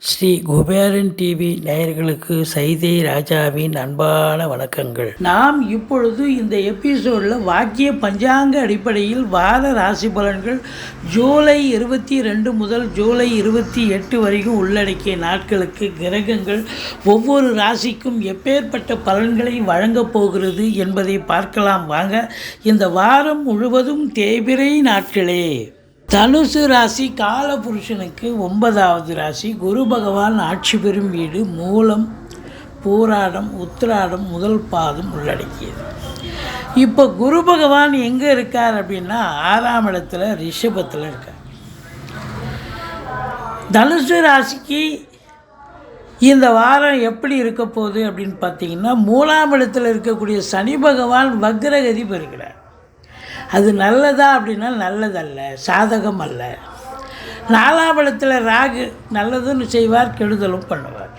Sri Kuberan TV நேயர்களுக்கு சைதை ராஜாவின் அன்பான வணக்கங்கள். நாம் இப்பொழுது இந்த எபிசோடில் வாக்கிய பஞ்சாங்க அடிப்படையில் வார ராசி பலன்கள் ஜூலை இருபத்தி ரெண்டு முதல் ஜூலை இருபத்தி எட்டு வரைக்கும் உள்ளடக்கிய நாட்களுக்கு கிரகங்கள் ஒவ்வொரு ராசிக்கும் எப்பேற்பட்ட பலன்களை வழங்கப் போகிறது என்பதை பார்க்கலாம். வாங்க இந்த வாரம் முழுவதும் தேய்பிரை நாட்களே. தனுசு ராசி காலபுருஷனுக்கு ஒன்பதாவது ராசி. குரு பகவான் ஆட்சி பெறும் வீடு மூலம் போராடம் உத்திராடம் முதல் பாதம் உள்ளடக்கியது. இப்போ குரு பகவான் எங்கே இருக்கார் அப்படின்னா ஆறாம் இடத்துல ரிஷபத்தில் இருக்கார். தனுசு ராசிக்கு இந்த வாரம் எப்படி இருக்க போகுது அப்படின்னு பார்த்தீங்கன்னா மூணாம் இடத்தில் இருக்கக்கூடிய சனி பகவான் வக்ரகதி பெறுகிறார். அது நல்லதா அப்படின்னா நல்லதல்ல சாதகம் அல்ல நாலாபலத்தில் ராகு நல்லதுன்னு செய்வார் கெடுதலும் பண்ணுவார்.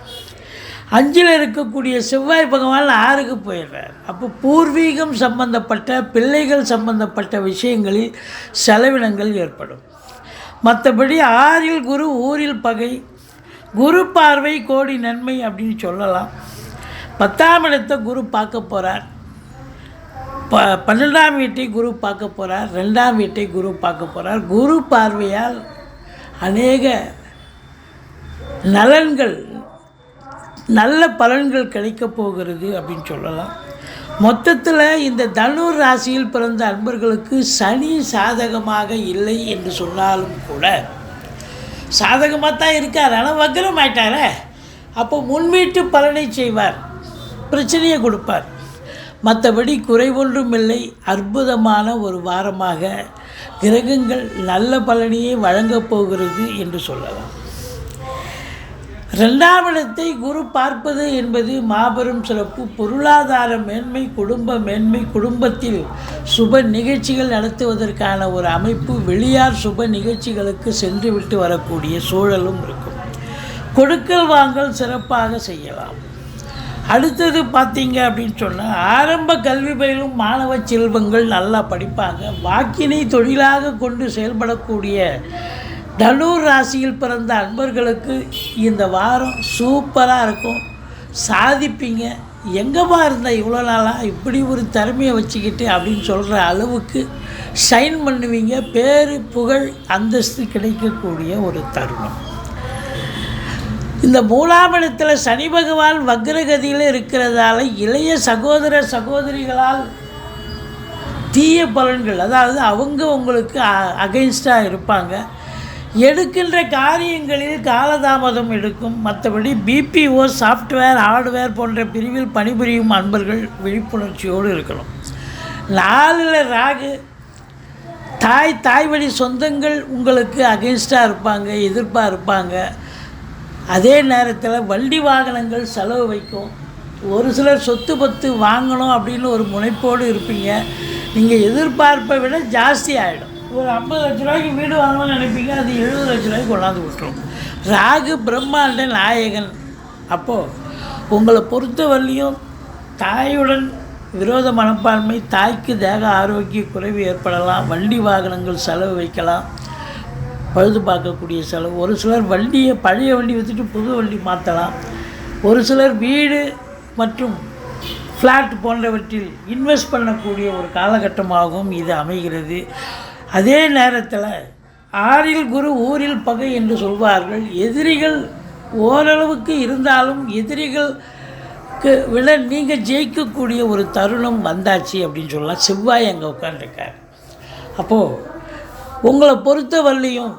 அஞ்சில் இருக்கக்கூடிய செவ்வாய் பகவான் ஆறுக்கு போயிடுறார். அப்போ பூர்வீகம் சம்பந்தப்பட்ட பிள்ளைகள் சம்பந்தப்பட்ட விஷயங்களில் செலவினங்கள் ஏற்படும். மற்றபடி ஆறில் குரு ஊரில் பகை. குரு பார்வை கோடி நன்மை அப்படின்னு சொல்லலாம். பத்தாம் இடத்தை குரு பார்க்க போகிறார் ப பன்னெண்டாம் வீட்டை குரு பார்க்க போகிறார் ரெண்டாம் வீட்டை குரு பார்க்க போகிறார் குரு பார்வையால் அநேக நலன்கள் நல்ல பலன்கள் கிடைக்கப் போகிறது அப்படின்னு சொல்லலாம். மொத்தத்தில் இந்த தனுர் ராசியில் பிறந்த அன்பர்களுக்கு சனி சாதகமாக இல்லை என்று சொன்னாலும் கூட சாதகமாக தான் இருக்கார். ஆனால் வக்கரம் ஆயிட்டாரே. அப்போ முன்வீட்டு பலனை செய்வார். பிரச்சனையை கொடுப்பார். மற்றபடி குறைவொன்றும் இல்லை அற்புதமான ஒரு வாரமாக கிரகங்கள் நல்ல பலனையே வழங்கப் போகிறது என்று சொல்லலாம். ரெண்டாம் இடத்தை குரு பார்ப்பது என்பது மாபெரும் சிறப்பு. பொருளாதார மேன்மை குடும்ப மேன்மை குடும்பத்தில் சுப நிகழ்ச்சிகள் நடத்துவதற்கான ஒரு அமைப்பு. வெளியார் சுப நிகழ்ச்சிகளுக்கு சென்று விட்டு வரக்கூடிய சூழலும் இருக்கும். கொடுக்கல் வாங்கல் சிறப்பாக செய்யலாம். அடுத்தது பார்த்தீங்க அப்படின்னு சொன்னால் ஆரம்ப கல்வி பயிலும் மாணவ செல்வங்கள் நல்லா படிப்பாங்க. வாக்கினை தொழிலாக கொண்டு செயல்படக்கூடிய தனுர் ராசியில் பிறந்த அன்பர்களுக்கு இந்த வாரம் சூப்பராக இருக்கும். சாதிப்பீங்க. எங்கேப்பா இருந்தால் இவ்வளோ நாளாக இப்படி ஒரு திறமையை வச்சுக்கிட்டு அப்படின்னு சொல்கிற அளவுக்கு ஷைன் பண்ணுவீங்க. பேர் புகழ் அந்தஸ்து கிடைக்கக்கூடிய ஒரு தருணம். இந்த மூலாபலத்தில் சனி பகவான் வக்ரகதியில் இருக்கிறதால இளைய சகோதர சகோதரிகளால் தீய பலன்கள் அதாவது அவங்க உங்களுக்கு அகைன்ஸ்டாக இருப்பாங்க. எடுக்கின்ற காரியங்களில் காலதாமதம் எடுக்கும். மற்றபடி பிபிஓ சாஃப்ட்வேர் ஹார்ட்வேர் போன்ற பிரிவில் பணிபுரியும் அன்பர்கள் விழிப்புணர்ச்சியோடு இருக்கணும். நாலில் ராகு தாய் தாய் வழி சொந்தங்கள் உங்களுக்கு அகெயின்ஸ்டாக இருப்பாங்க எதிர்ப்பாக இருப்பாங்க. அதே நேரத்தில் வண்டி வாகனங்கள் செலவு வைக்கும். ஒரு சிலர் சொத்து பத்து வாங்கணும் அப்படின்னு ஒரு முனைப்போடு இருப்பீங்க. நீங்கள் எதிர்பார்ப்பை விட ஜாஸ்தி ஆகிடும் ஒரு ஐம்பது லட்ச ரூபாய்க்கு வீடு வாங்கணும்னு நினைப்பீங்க அது எழுபது லட்ச ரூபாய்க்கு கொண்டாந்து விட்டுரும் ராகு பிரம்மாண்ட நாயகன். அப்போது உங்களை பொறுத்தவரையிலையும் தாயுடன் விரோத மனப்பான்மை தாய்க்கு தேக ஆரோக்கிய குறைவு ஏற்படலாம் வண்டி வாகனங்கள் செலவு வைக்கலாம். பழுது பார்க்கக்கூடிய செலவு. ஒரு சிலர் வண்டியை பழைய வண்டி விற்றுட்டு புது வண்டி மாற்றலாம் ஒரு சிலர் வீடு மற்றும் ஃப்ளாட் போன்றவற்றில் இன்வெஸ்ட் பண்ணக்கூடிய ஒரு காலகட்டமாகவும் இது அமைகிறது. அதே நேரத்தில் ஆறில் குரு ஊரில் பகை என்று சொல்வார்கள். எதிரிகள் ஓரளவுக்கு இருந்தாலும் எதிரிகளுக்கு விட நீங்கள் ஜெயிக்கக்கூடிய ஒரு தருணம் வந்தாச்சு அப்படின்னு சொல்லலாம். செவ்வாய் அங்கே உட்காந்துருக்கார் அப்போது உங்களை பொறுத்த வரலையும்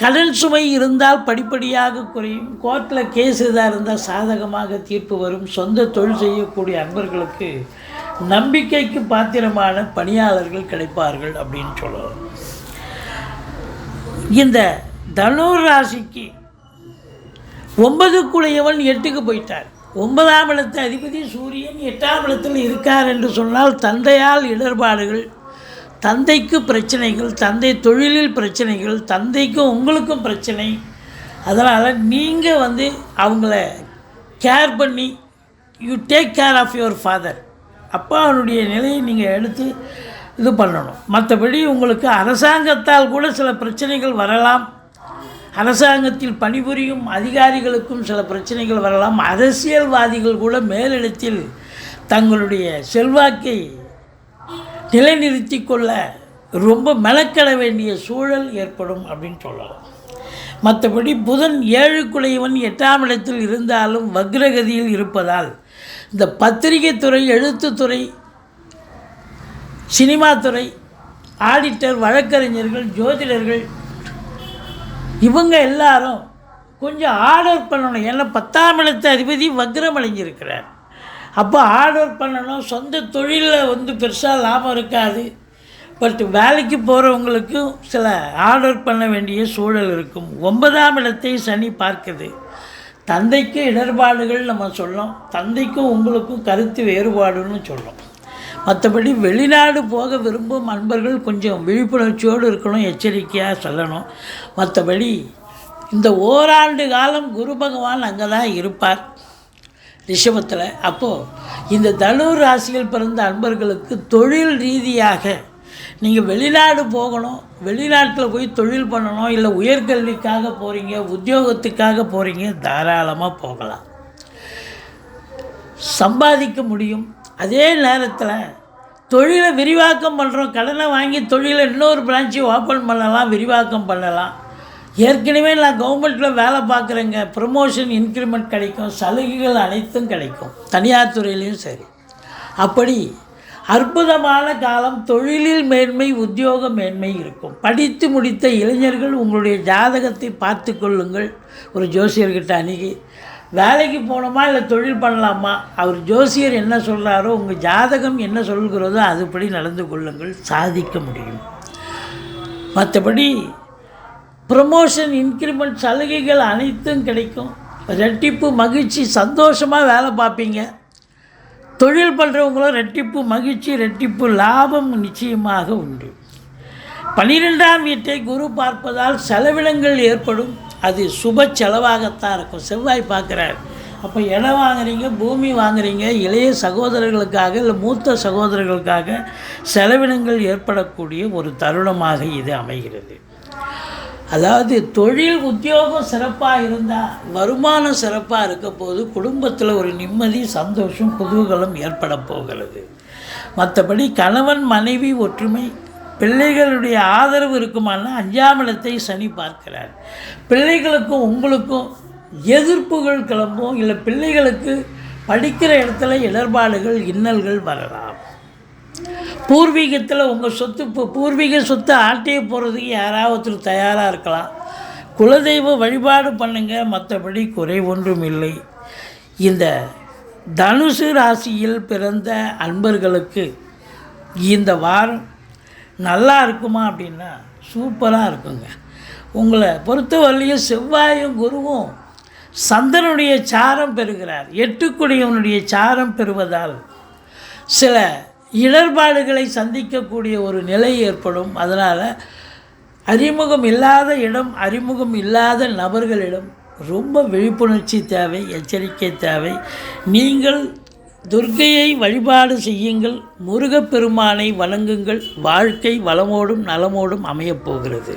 கடன் சுமை இருந்தால் படிப்படியாக குறையும். கோர்ட்டில் கேஸ் எதாக இருந்தால் சாதகமாக தீர்ப்பு வரும். சொந்த தொழில் செய்யக்கூடிய அன்பர்களுக்கு நம்பிக்கைக்கு பாத்திரமான பணியாளர்கள் கிடைப்பார்கள் அப்படின்னு சொல்லலாம் இந்த தனுர் ராசிக்கு ஒன்பதுக்குடையவன் எட்டுக்கு போயிட்டார். ஒன்பதாம் இடத்து அதிபதி சூரியன் எட்டாம் இடத்தில் இருக்கார் என்று சொன்னால் தந்தையால் இடர்பாடுகள் தந்தைக்கு பிரச்சனைகள் தந்தை தொழிலில் பிரச்சனைகள் தந்தைக்கும் உங்களுக்கும் பிரச்சனை. அதனால் நீங்கள் வந்து அவங்கள கேர் பண்ணி you take care of your father அப்போ அவனுடைய நிலையை நீங்கள் எடுத்து இது பண்ணணும். மற்றபடி உங்களுக்கு அரசாங்கத்தால் கூட சில பிரச்சனைகள் வரலாம். அரசாங்கத்தில் பணிபுரியும் அதிகாரிகளுக்கும் சில பிரச்சனைகள் வரலாம். அரசியல்வாதிகள் கூட மேலிடத்தில் தங்களுடைய செல்வாக்கை நிலைநிறுத்தி கொள்ள ரொம்ப மெனக்கட வேண்டிய சூழல் ஏற்படும் அப்படின்னு சொல்லலாம். மற்றபடி புதன் ஏழுக்குடையவன் எட்டாம் இடத்தில் இருந்தாலும் வக்ரகதியில் இருப்பதால் இந்த பத்திரிகை துறை எழுத்துத்துறை சினிமா துறை ஆடிட்டர் வழக்கறிஞர்கள் ஜோதிடர்கள் இவங்க எல்லாரும் கொஞ்சம் ஆர்டர் பண்ணணும். ஏன்னா பத்தாம் இடத்து அதிபதி வக்ரம் அடைஞ்சிருக்கிறார். அப்போ ஆர்டர் பண்ணணும். சொந்த தொழிலில் வந்து பெருசாக லாபம் இருக்காது. பட் வேலைக்கு போகிறவங்களுக்கும் சில ஆர்டர் பண்ண வேண்டிய சூழல் இருக்கும். ஒன்பதாம் இடத்தை சனி பார்க்குது. தந்தைக்கு இடர்பாடுகள் நம்ம சொல்லும் தந்தைக்கும் உங்களுக்கும் கருத்து வேறுபாடுன்னு சொல்கிறோம் மற்றபடி வெளிநாடு போக விரும்பும் அன்பர்கள் கொஞ்சம் விழிப்புணர்ச்சியோடு இருக்கணும் எச்சரிக்கையாக சொல்லணும். மற்றபடி இந்த ஓராண்டு காலம் குரு பகவான் அங்கே தான் இருப்பார். ரிஷபத்தில். அப்போது இந்த தனுர் ராசியில் பிறந்த அன்பர்களுக்கு தொழில் ரீதியாக நீங்கள் வெளிநாடு போகணும் வெளிநாட்டில் போய் தொழில் பண்ணணும் இல்லை உயர்கல்விக்காக போகிறீங்க உத்தியோகத்துக்காக போகிறீங்க தாராளமாக போகலாம். சம்பாதிக்க முடியும். அதே நேரத்தில் தொழிலை விரிவாக்கம் பண்ணுறோம் கடனை வாங்கி தொழிலை இன்னொரு பிரான்ச்சு ஓப்பன் பண்ணலாம் விரிவாக்கம் பண்ணலாம். ஏற்கனவே நான் கவர்மெண்ட்டில் வேலை பார்க்குறேங்க. ப்ரமோஷன் இன்க்ரிமெண்ட் கிடைக்கும். சலுகைகள் அனைத்தும் கிடைக்கும். தனியார் துறையிலையும் சரி. அப்படி அற்புதமான காலம் தொழிலில் மேன்மை உத்தியோக மேன்மை இருக்கும். படித்து முடித்த இளைஞர்கள் உங்களுடைய ஜாதகத்தை பார்த்து கொள்ளுங்கள். ஒரு ஜோசியர்கிட்ட அணுகி வேலைக்கு போகணுமா இல்லை தொழில் பண்ணலாமா? அவர் ஜோசியர் என்ன சொல்கிறாரோ உங்கள் ஜாதகம் என்ன சொல்கிறதோ அதுபடி நடந்து கொள்ளுங்கள். சாதிக்க முடியும். மற்றபடி ப்ரமோஷன் இன்க்ரிமெண்ட் சலுகைகள் அனைத்தும் கிடைக்கும். ரெட்டிப்பு மகிழ்ச்சி சந்தோஷமாக வேலை பார்ப்பீங்க. தொழில் பண்ணுறவங்களும் ரெட்டிப்பு மகிழ்ச்சி ரெட்டிப்பு லாபம் நிச்சயமாக உண்டு. பனிரெண்டாம் வீட்டை குரு பார்ப்பதால் செலவினங்கள் ஏற்படும். அது சுப செலவாகத்தான் இருக்கும். செவ்வாய் பார்க்குறார். அப்போ இடம் வாங்குறீங்க பூமி வாங்குறீங்க இளைய சகோதரர்களுக்காக இல்லை மூத்த சகோதரர்களுக்காக செலவினங்கள் ஏற்படக்கூடிய ஒரு தருணமாக இது அமைகிறது. அதாவது தொழில் உத்தியோகம் சிறப்பாக இருந்தால் வருமானம் சிறப்பாக இருக்க போது குடும்பத்தில் ஒரு நிம்மதி சந்தோஷம் குதூகலம் ஏற்பட போகிறது. மற்றபடி கணவன் மனைவி ஒற்றுமை பிள்ளைகளுடைய ஆதரவு இருக்குமானால் அஞ்சாம் இடத்தை சனி பார்க்கிறார். பிள்ளைகளுக்கும் உங்களுக்கும் எதிர்ப்புகள் கிளம்பும் இல்லை பிள்ளைகளுக்கு படிக்கிற இடத்துல இடர்பாடுகள் இன்னல்கள் வரலாம். பூர்வீகத்தில் உங்கள் சொத்து இப்போ பூர்வீக சொத்தை ஆட்டையை போகிறதுக்கு யாராவது ஒருத்தர் தயாராக இருக்கலாம். குலதெய்வ வழிபாடு பண்ணுங்கள் மற்றபடி குறை ஒன்றும் இல்லை. இந்த தனுசு ராசியில் பிறந்த அன்பர்களுக்கு இந்த வாரம் நல்லா இருக்குமா அப்படின்னா சூப்பராக இருக்குங்க. உங்களை பொறுத்தவரையிலையும் செவ்வாயும் குருவும் சந்தனுடைய சாரம் பெறுகிறார். எட்டுக்குடியவனுடைய சாரம் பெறுவதால் சில இடர்பாடுகளை சந்திக்கக்கூடிய ஒரு நிலை ஏற்படும். அதனால் அறிமுகம் இல்லாத இடம் அறிமுகம் இல்லாத நபர்களிடம் ரொம்ப விழிப்புணர்ச்சி தேவை எச்சரிக்கை தேவை. நீங்கள் துர்க்கையை வழிபாடு செய்யுங்கள். முருகப்பெருமானை வணங்குங்கள். வாழ்க்கை வளமோடும் நலமோடும் அமையப் போகிறது.